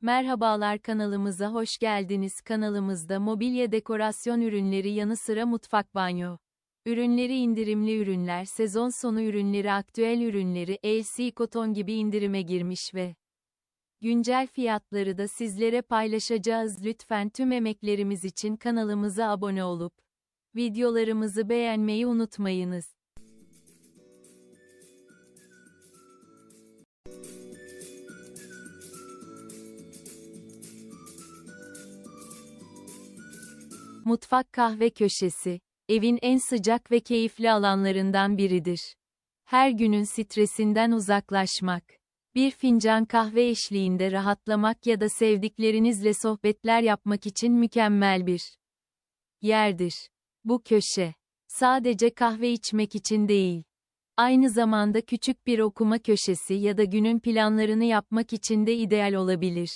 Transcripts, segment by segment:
Merhabalar kanalımıza hoş geldiniz. Kanalımızda mobilya dekorasyon ürünleri yanı sıra mutfak banyo ürünleri indirimli ürünler, sezon sonu ürünleri, aktüel ürünleri, LC Koton gibi indirime girmiş ve güncel fiyatları da sizlere paylaşacağız. Lütfen tüm emeklerimiz için kanalımıza abone olup videolarımızı beğenmeyi unutmayınız. Mutfak kahve köşesi, evin en sıcak ve keyifli alanlarından biridir. Her günün stresinden uzaklaşmak, bir fincan kahve eşliğinde rahatlamak ya da sevdiklerinizle sohbetler yapmak için mükemmel bir yerdir. Bu köşe, sadece kahve içmek için değil, aynı zamanda küçük bir okuma köşesi ya da günün planlarını yapmak için de ideal olabilir.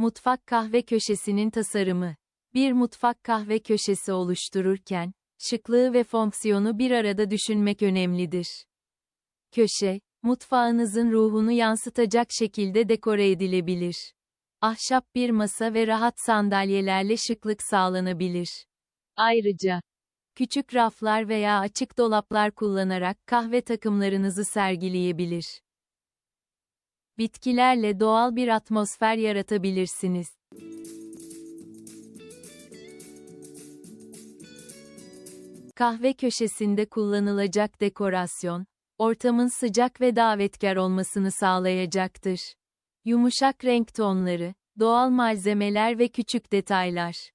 Mutfak kahve köşesinin tasarımı. Bir mutfak kahve köşesi oluştururken, şıklığı ve fonksiyonu bir arada düşünmek önemlidir. Köşe, mutfağınızın ruhunu yansıtacak şekilde dekore edilebilir. Ahşap bir masa ve rahat sandalyelerle şıklık sağlanabilir. Ayrıca, küçük raflar veya açık dolaplar kullanarak kahve takımlarınızı sergileyebilir bitkilerle doğal bir atmosfer yaratabilirsiniz. Kahve köşesinde kullanılacak dekorasyon, ortamın sıcak ve davetkar olmasını sağlayacaktır. Yumuşak renk tonları, doğal malzemeler ve küçük detaylar.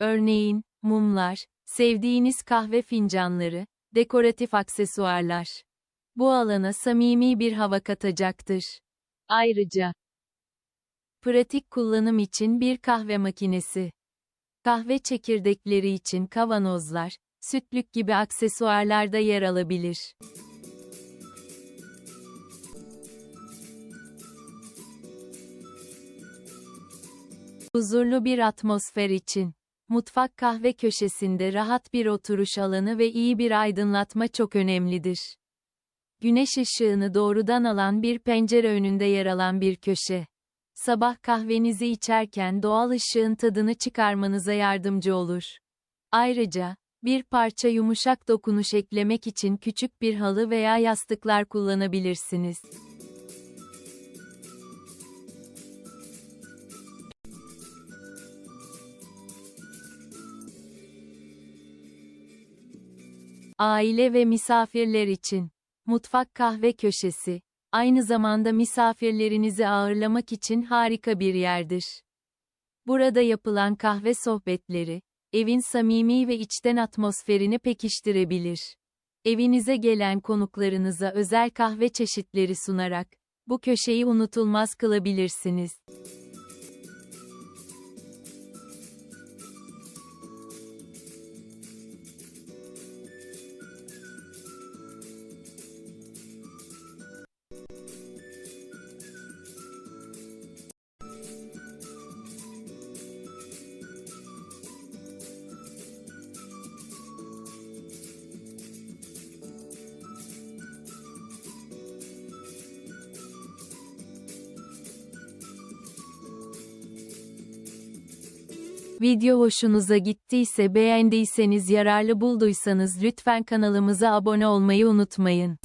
Örneğin, mumlar, sevdiğiniz kahve fincanları, dekoratif aksesuarlar. Bu alana samimi bir hava katacaktır. Ayrıca pratik kullanım için bir kahve makinesi, kahve çekirdekleri için kavanozlar, sütlük gibi aksesuarlar da yer alabilir. Huzurlu bir atmosfer için mutfak kahve köşesinde rahat bir oturuş alanı ve iyi bir aydınlatma çok önemlidir güneş ışığını doğrudan alan bir pencere önünde yer alan bir köşe. Sabah kahvenizi içerken doğal ışığın tadını çıkarmanıza yardımcı olur. Ayrıca, bir parça yumuşak dokunuş eklemek için küçük bir halı veya yastıklar kullanabilirsiniz. Aile ve misafirler için Mutfak kahve köşesi, aynı zamanda misafirlerinizi ağırlamak için harika bir yerdir. Burada yapılan kahve sohbetleri, evin samimi ve içten atmosferini pekiştirebilir. Evinize gelen konuklarınıza özel kahve çeşitleri sunarak, bu köşeyi unutulmaz kılabilirsiniz. Video hoşunuza gittiyse beğendiyseniz yararlı bulduysanız lütfen kanalımıza abone olmayı unutmayın.